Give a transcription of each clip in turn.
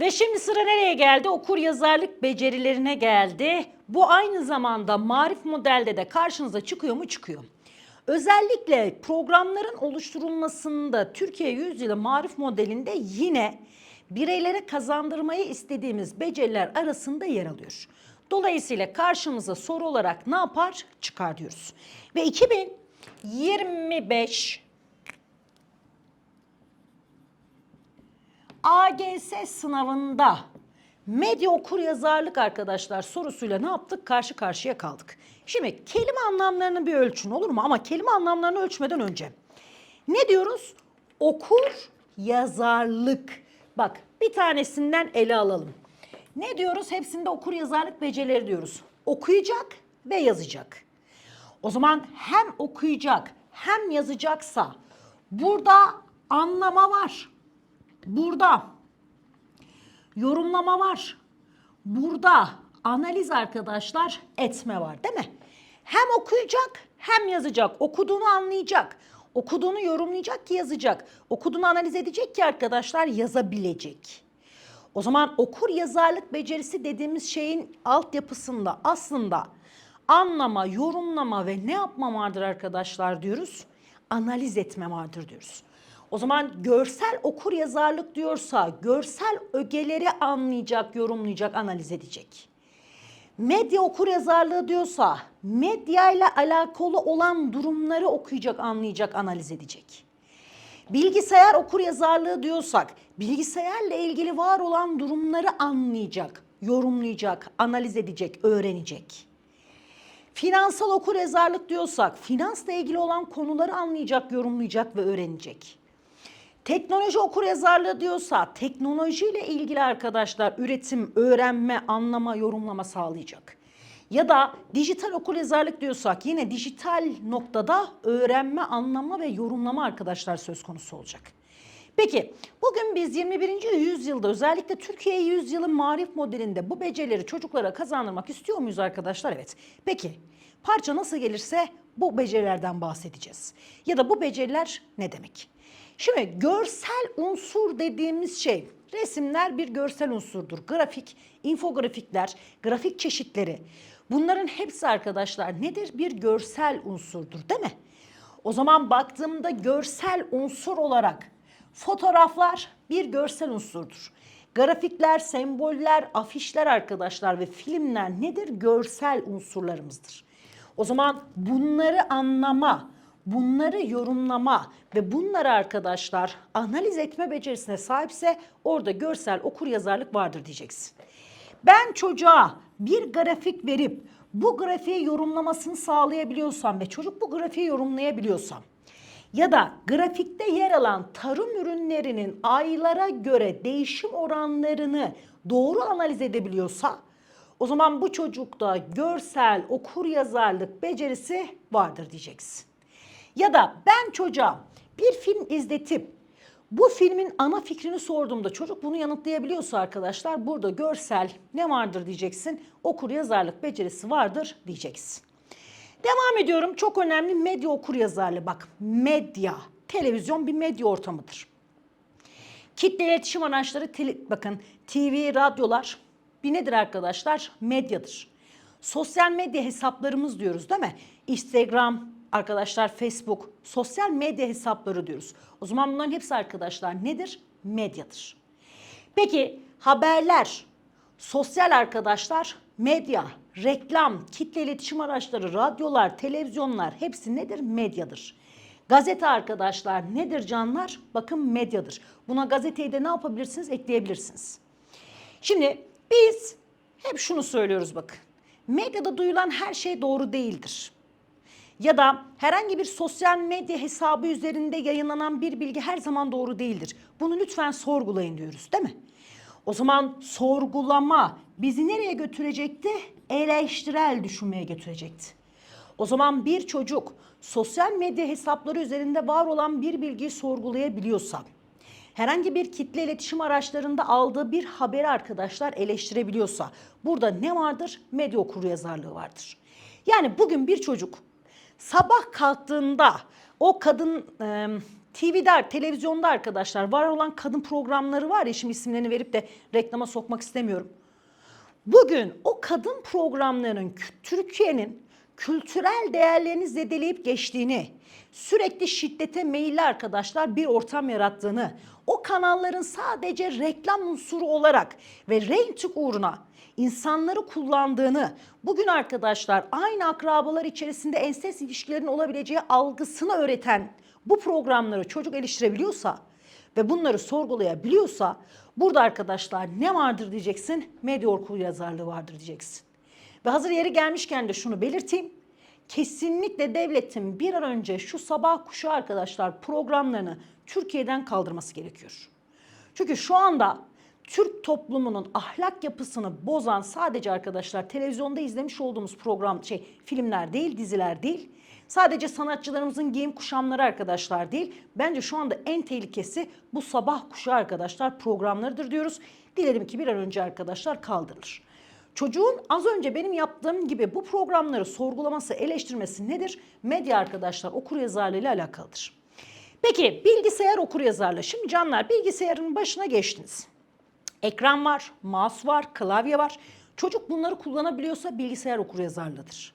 Ve şimdi sıra nereye geldi? Okur yazarlık becerilerine geldi. Bu aynı zamanda marif modelde de karşınıza çıkıyor mu? Çıkıyor. Özellikle programların oluşturulmasında Türkiye Yüzyılı Marif modelinde yine bireylere kazandırmayı istediğimiz beceriler arasında yer alıyor. Dolayısıyla karşımıza soru olarak ne yapar? Çıkar diyoruz. Ve 2025 AGS sınavında medya okur yazarlık arkadaşlar sorusuyla ne yaptık? Karşı karşıya kaldık. Şimdi kelime anlamlarını bir ölçün olur mu? Ama kelime anlamlarını ölçmeden önce ne diyoruz? Okur yazarlık. Bak bir tanesinden ele alalım. Ne diyoruz? Hepsinde okur yazarlık becerileri diyoruz. Okuyacak ve yazacak. O zaman hem okuyacak hem yazacaksa burada anlama var. Burada yorumlama var. Burada analiz arkadaşlar etme var değil mi? Hem okuyacak hem yazacak. Okuduğunu anlayacak. Okuduğunu yorumlayacak ki yazacak. Okuduğunu analiz edecek ki arkadaşlar yazabilecek. O zaman okur yazarlık becerisi dediğimiz şeyin altyapısında aslında anlama, yorumlama ve ne yapma vardır arkadaşlar diyoruz? Analiz etme vardır diyoruz. O zaman görsel okur yazarlık diyorsa görsel ögeleri anlayacak, yorumlayacak, analiz edecek. Medya okur yazarlığı diyorsa medya ile alakalı olan durumları okuyacak, anlayacak, analiz edecek. Bilgisayar okur yazarlığı diyorsak bilgisayarla ilgili var olan durumları anlayacak, yorumlayacak, analiz edecek, öğrenecek. Finansal okur yazarlık diyorsak finansla ilgili olan konuları anlayacak, yorumlayacak ve öğrenecek. Teknoloji okur yazarlığı diyorsa teknolojiyle ilgili arkadaşlar üretim, öğrenme, anlama, yorumlama sağlayacak. Ya da dijital okur yazarlık diyorsak yine dijital noktada öğrenme, anlama ve yorumlama arkadaşlar söz konusu olacak. Peki bugün biz 21. yüzyılda özellikle Türkiye yüzyılı marif modelinde bu becerileri çocuklara kazandırmak istiyor muyuz arkadaşlar? Evet. Peki parça nasıl gelirse bu becerilerden bahsedeceğiz. Ya da bu beceriler ne demek? Şimdi görsel unsur dediğimiz şey resimler bir görsel unsurdur. Grafik, infografikler, grafik çeşitleri bunların hepsi arkadaşlar nedir? Bir görsel unsurdur değil mi? O zaman baktığımda görsel unsur olarak fotoğraflar bir görsel unsurdur. Grafikler, semboller, afişler arkadaşlar ve filmler nedir? Görsel unsurlarımızdır. O zaman bunları anlama, bunları yorumlama ve bunları arkadaşlar analiz etme becerisine sahipse orada görsel okur yazarlık vardır diyeceksin. Ben çocuğa bir grafik verip bu grafiği yorumlamasını sağlayabiliyorsam ve çocuk bu grafiği yorumlayabiliyorsam ya da grafikte yer alan tarım ürünlerinin aylara göre değişim oranlarını doğru analiz edebiliyorsa o zaman bu çocukta görsel okur yazarlık becerisi vardır diyeceksin. Ya da ben çocuğa bir film izletip bu filmin ana fikrini sorduğumda çocuk bunu yanıtlayabiliyorsa arkadaşlar burada görsel ne vardır diyeceksin. Okur yazarlık becerisi vardır diyeceksin. Devam ediyorum. Çok önemli medya okur yazarlığı. Bak medya, televizyon bir medya ortamıdır. Kitle iletişim araçları, bakın TV, radyolar bir nedir arkadaşlar? Medyadır. Sosyal medya hesaplarımız diyoruz değil mi? Instagram, arkadaşlar Facebook, sosyal medya hesapları diyoruz. O zaman bunların hepsi arkadaşlar nedir? Medyadır. Peki haberler, sosyal arkadaşlar, medya, reklam, kitle iletişim araçları, radyolar, televizyonlar hepsi nedir? Medyadır. Gazete arkadaşlar nedir canlar? Bakın medyadır. Buna gazeteyi de ne yapabilirsiniz? Ekleyebilirsiniz. Şimdi biz hep şunu söylüyoruz bakın. Medyada duyulan her şey doğru değildir. Ya da herhangi bir sosyal medya hesabı üzerinde yayınlanan bir bilgi her zaman doğru değildir. Bunu lütfen sorgulayın diyoruz değil mi? O zaman sorgulama bizi nereye götürecekti? Eleştirel düşünmeye götürecekti. O zaman bir çocuk sosyal medya hesapları üzerinde var olan bir bilgiyi sorgulayabiliyorsa, herhangi bir kitle iletişim araçlarında aldığı bir haberi arkadaşlar eleştirebiliyorsa, burada ne vardır? Medya okuryazarlığı vardır. Yani bugün bir çocuk sabah kalktığında o kadın e, TV'de, televizyonda arkadaşlar var olan kadın programları var ya şimdi isimlerini verip de reklama sokmak istemiyorum. Bugün o kadın programlarının Türkiye'nin kültürel değerlerini zedeleyip geçtiğini, sürekli şiddete meyilli arkadaşlar bir ortam yarattığını, o kanalların sadece reklam unsuru olarak ve reyting uğruna insanları kullandığını, bugün arkadaşlar aynı akrabalar içerisinde ensest ilişkilerin olabileceği algısını öğreten bu programları çocuk eleştirebiliyorsa ve bunları sorgulayabiliyorsa burada arkadaşlar ne vardır diyeceksin? Medya okur yazarlığı vardır diyeceksin. Ve hazır yeri gelmişken de şunu belirteyim. Kesinlikle devletin bir an önce şu sabah kuşağı arkadaşlar programlarını Türkiye'den kaldırması gerekiyor. Çünkü şu anda Türk toplumunun ahlak yapısını bozan sadece arkadaşlar televizyonda izlemiş olduğumuz program şey filmler değil, diziler değil. Sadece sanatçılarımızın giyim kuşamları arkadaşlar değil. Bence şu anda en tehlikesi bu sabah kuşağı arkadaşlar programlarıdır diyoruz. Dilerim ki bir an önce arkadaşlar kaldırılır. Çocuğun az önce benim yaptığım gibi bu programları sorgulaması, eleştirmesi nedir? Medya arkadaşlar okuryazarlığı ile alakalıdır. Peki bilgisayar okuryazarlığı. Şimdi canlar bilgisayarın başına geçtiniz. Ekran var, mouse var, klavye var. Çocuk bunları kullanabiliyorsa bilgisayar okuryazarlığıdır.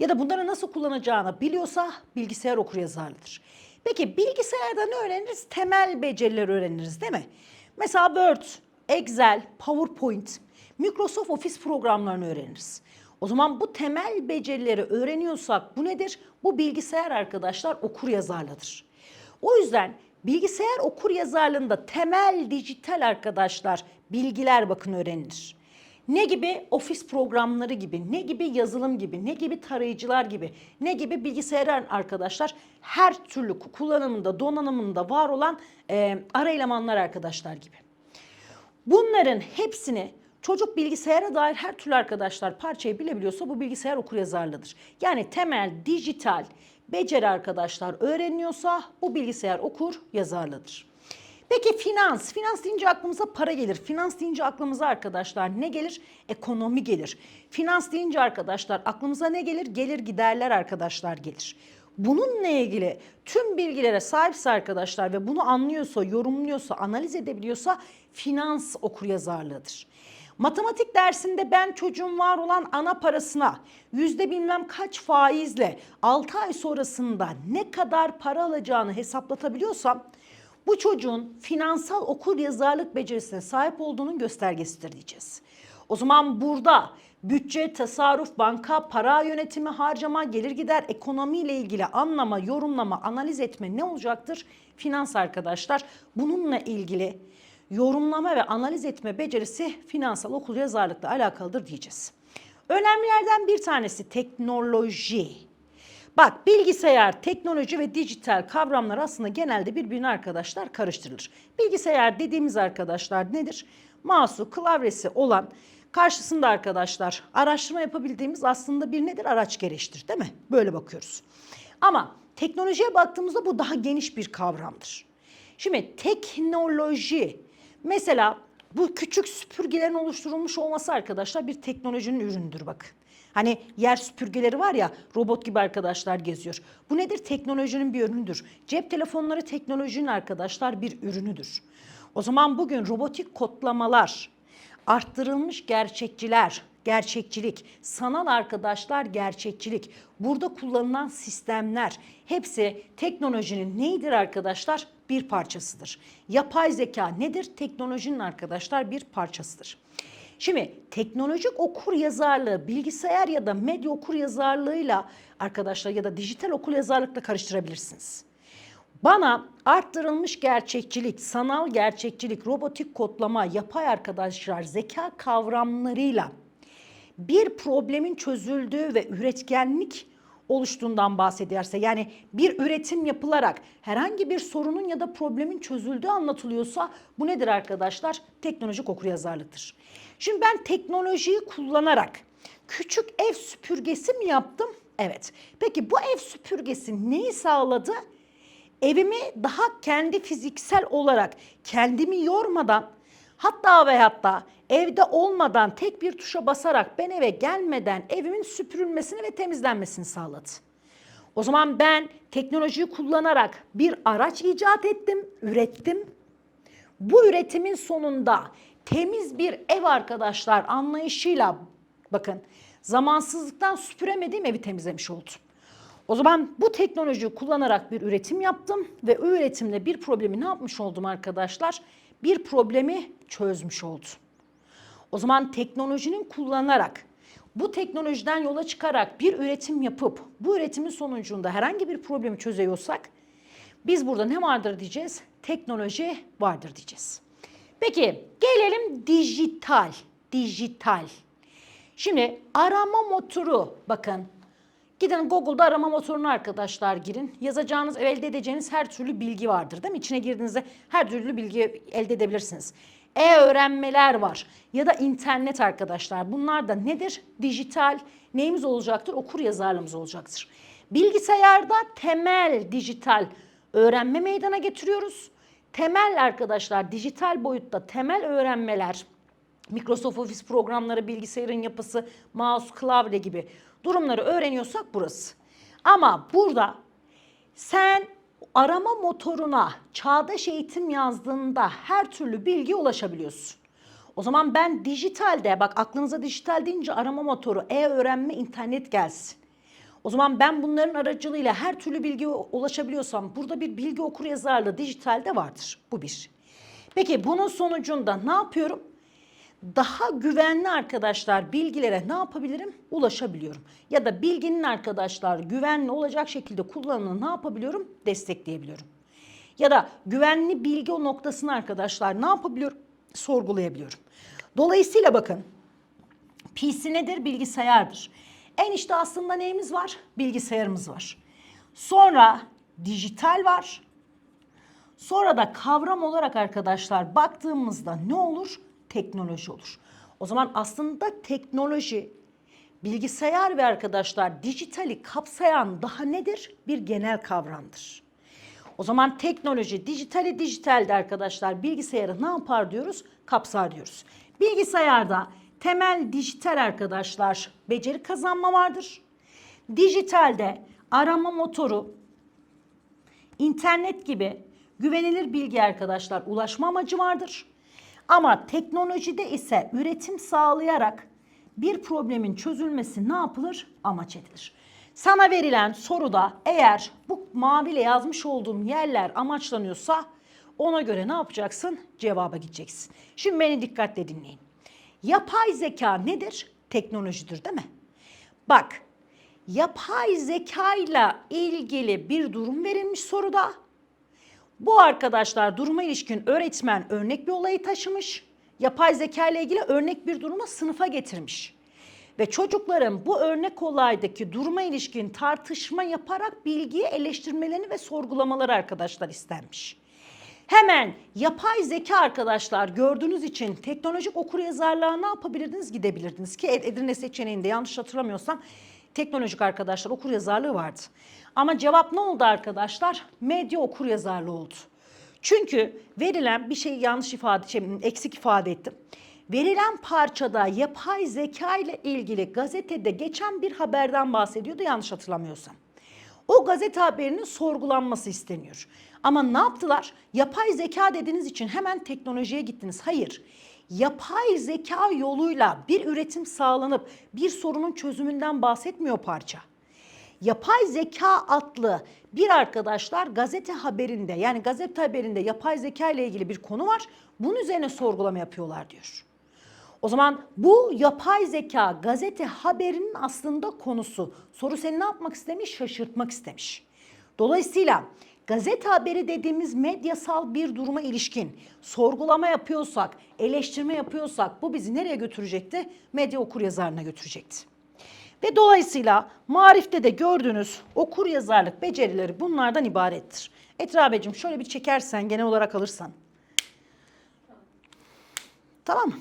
Ya da bunları nasıl kullanacağını biliyorsa bilgisayar okuryazarlığıdır. Peki bilgisayarda ne öğreniriz? Temel becerileri öğreniriz değil mi? Mesela Word, Excel, PowerPoint, Microsoft Office programlarını öğreniriz. O zaman bu temel becerileri öğreniyorsak bu nedir? Bu bilgisayar arkadaşlar okuryazarlığıdır. O yüzden bilgisayar okur yazarlığında temel dijital arkadaşlar bilgiler bakın öğrenilir. Ne gibi ofis programları gibi, ne gibi yazılım gibi, ne gibi tarayıcılar gibi, ne gibi bilgisayar arkadaşlar her türlü kullanımında, donanımında var olan e, ara elemanlar arkadaşlar gibi. Bunların hepsini çocuk bilgisayara dair her türlü arkadaşlar parçayı bilebiliyorsa bu bilgisayar okuryazarlığıdır. Yani temel dijital beceri arkadaşlar öğreniyorsa bu bilgisayar okur yazarlıdır. Peki finans. Finans deyince aklımıza para gelir. Finans deyince aklımıza arkadaşlar ne gelir? Ekonomi gelir. Finans deyince arkadaşlar aklımıza ne gelir? Gelir giderler arkadaşlar gelir. Bununla ilgili tüm bilgilere sahipse arkadaşlar ve bunu anlıyorsa, yorumluyorsa, analiz edebiliyorsa finans okuryazarlığıdır. Matematik dersinde ben çocuğun var olan ana parasına yüzde bilmem kaç faizle 6 ay sonrasında ne kadar para alacağını hesaplatabiliyorsam bu çocuğun finansal okur yazarlık becerisine sahip olduğunun göstergesidir diyeceğiz. O zaman burada bütçe, tasarruf, banka, para yönetimi, harcama, gelir gider, ekonomiyle ilgili anlama, yorumlama, analiz etme ne olacaktır? Finans arkadaşlar. Bununla ilgili yorumlama ve analiz etme becerisi finansal okul yazarlıkla alakalıdır diyeceğiz. Önemlilerden bir tanesi teknoloji. Bak bilgisayar, teknoloji ve dijital kavramlar aslında genelde birbirine arkadaşlar karıştırılır. Bilgisayar dediğimiz arkadaşlar nedir? Mouse'u, klavyesi olan karşısında arkadaşlar araştırma yapabildiğimiz aslında bir nedir? Araç gereçtir değil mi? Böyle bakıyoruz. Ama teknolojiye baktığımızda bu daha geniş bir kavramdır. Şimdi teknoloji mesela bu küçük süpürgelerin oluşturulmuş olması arkadaşlar bir teknolojinin ürünüdür bakın. Hani yer süpürgeleri var ya robot gibi arkadaşlar geziyor. Bu nedir? Teknolojinin bir ürünüdür. Cep telefonları teknolojinin arkadaşlar bir ürünüdür. O zaman bugün robotik kodlamalar, arttırılmış gerçekçiler, gerçekçilik, sanal arkadaşlar gerçekçilik, burada kullanılan sistemler hepsi teknolojinin neydir arkadaşlar? Bir parçasıdır. Yapay zeka nedir? Teknolojinin arkadaşlar bir parçasıdır. Şimdi teknolojik okur yazarlığı bilgisayar ya da medya okur yazarlığıyla arkadaşlar ya da dijital okur yazarlıkla karıştırabilirsiniz. Bana arttırılmış gerçekçilik, sanal gerçekçilik, robotik kodlama, yapay arkadaşlar zeka kavramlarıyla bir problemin çözüldüğü ve üretkenlik oluştuğundan bahsederse yani bir üretim yapılarak herhangi bir sorunun ya da problemin çözüldüğü anlatılıyorsa bu nedir arkadaşlar? Teknolojik okuryazarlıktır. Şimdi ben teknolojiyi kullanarak küçük ev süpürgesi mi yaptım? Evet. Peki bu ev süpürgesi neyi sağladı? Evimi daha kendi fiziksel olarak kendimi yormadan hatta ve hatta evde olmadan tek bir tuşa basarak ben eve gelmeden evimin süpürülmesini ve temizlenmesini sağladı. O zaman ben teknolojiyi kullanarak bir araç icat ettim, ürettim. Bu üretimin sonunda temiz bir ev arkadaşlar anlayışıyla bakın zamansızlıktan süpüremediğim evi temizlemiş oldum. O zaman bu teknolojiyi kullanarak bir üretim yaptım ve o üretimle bir problemi ne yapmış oldum arkadaşlar? Bir problemi çözmüş oldum. O zaman teknolojinin kullanarak bu teknolojiden yola çıkarak bir üretim yapıp bu üretimin sonucunda herhangi bir problemi çözüyorsak biz burada ne vardır diyeceğiz? Teknoloji vardır diyeceğiz. Peki gelelim dijital. Dijital. Şimdi arama motoru bakın. Gidin Google'da arama motoruna arkadaşlar girin. Yazacağınız, elde edeceğiniz her türlü bilgi vardır değil mi? İçine girdiğinizde her türlü bilgi elde edebilirsiniz. E-öğrenmeler var ya da internet arkadaşlar. Bunlar da nedir? Dijital neyimiz olacaktır? Okur yazarlığımız olacaktır. Bilgisayarda temel dijital öğrenme meydana getiriyoruz. Temel arkadaşlar dijital boyutta temel öğrenmeler Microsoft Office programları, bilgisayarın yapısı, mouse, klavye gibi durumları öğreniyorsak burası. Ama burada sen arama motoruna çağdaş eğitim yazdığında her türlü bilgiye ulaşabiliyorsun. O zaman ben dijitalde bak aklınıza dijital deyince arama motoru, e-öğrenme, internet gelsin. O zaman ben bunların aracılığıyla her türlü bilgiye ulaşabiliyorsam burada bir bilgi okur yazarlığı dijitalde vardır. Bu bir. Peki bunun sonucunda ne yapıyorum? Daha güvenli arkadaşlar bilgilere ne yapabilirim? Ulaşabiliyorum. Ya da bilginin arkadaşlar güvenli olacak şekilde kullanımını ne yapabiliyorum? Destekleyebiliyorum. Ya da güvenli bilgi o noktasını arkadaşlar ne yapabiliyorum? Sorgulayabiliyorum. Dolayısıyla bakın PC nedir? Bilgisayardır. En işte aslında neyimiz var? Bilgisayarımız var. Sonra dijital var. Sonra da kavram olarak arkadaşlar baktığımızda ne olur? Teknoloji olur. O zaman aslında teknoloji, bilgisayar ve arkadaşlar dijitali kapsayan daha nedir? Bir genel kavramdır. O zaman teknoloji, dijitali dijitalde arkadaşlar bilgisayarı ne yapar diyoruz? Kapsar diyoruz. Bilgisayarda temel dijital arkadaşlar beceri kazanma vardır. Dijitalde arama motoru, internet gibi güvenilir bilgi arkadaşlar ulaşma amacı vardır. Ama teknolojide ise üretim sağlayarak bir problemin çözülmesi ne yapılır? Amaç edilir. Sana verilen soruda eğer bu maviyle yazmış olduğum yerler amaçlanıyorsa ona göre ne yapacaksın? Cevaba gideceksin. Şimdi beni dikkatle dinleyin. Yapay zeka nedir? Teknolojidir değil mi? Bak yapay zeka ile ilgili bir durum verilmiş soruda. Bu arkadaşlar duruma ilişkin öğretmen örnek bir olayı taşımış. Yapay zeka ile ilgili örnek bir duruma sınıfa getirmiş. Ve çocukların bu örnek olaydaki duruma ilişkin tartışma yaparak bilgiyi eleştirmelerini ve sorgulamaları arkadaşlar istenmiş. Hemen yapay zeka arkadaşlar gördüğünüz için teknolojik okuryazarlığa ne yapabilirdiniz? Gidebilirdiniz ki Edirne seçeneğinde yanlış hatırlamıyorsam teknolojik arkadaşlar okuryazarlığı vardı. Ama cevap ne oldu arkadaşlar? Medya okuryazarlığı oldu. Çünkü verilen bir şeyi yanlış ifade, şey, eksik ifade ettim. Verilen parçada yapay zeka ile ilgili gazetede geçen bir haberden bahsediyordu yanlış hatırlamıyorsam. O gazete haberinin sorgulanması isteniyor. Ama ne yaptılar? Yapay zeka dediğiniz için hemen teknolojiye gittiniz. Hayır. Yapay zeka yoluyla bir üretim sağlanıp bir sorunun çözümünden bahsetmiyor parça. Yapay zeka adlı bir arkadaşlar gazete haberinde yani gazete haberinde yapay zeka ile ilgili bir konu var. Bunun üzerine sorgulama yapıyorlar diyor. O zaman bu yapay zeka gazete haberinin aslında konusu. Soru seni ne yapmak istemiş? Şaşırtmak istemiş. Dolayısıyla gazete haberi dediğimiz medyasal bir duruma ilişkin sorgulama yapıyorsak, eleştirme yapıyorsak bu bizi nereye götürecekti? Medya okur yazarına götürecekti. Ve dolayısıyla marifte de gördüğünüz okur yazarlık becerileri bunlardan ibarettir. Etrabecim şöyle bir çekersen genel olarak alırsan. Tamam mı?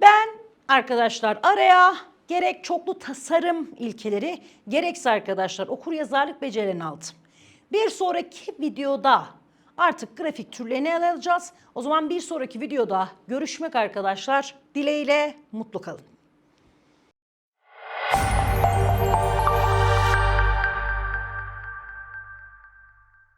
Ben arkadaşlar araya gerek çoklu tasarım ilkeleri gerekse arkadaşlar okur yazarlık becerilerini aldım. Bir sonraki videoda artık grafik türlerini ele alacağız. O zaman bir sonraki videoda görüşmek arkadaşlar. Dileğiyle mutlu kalın.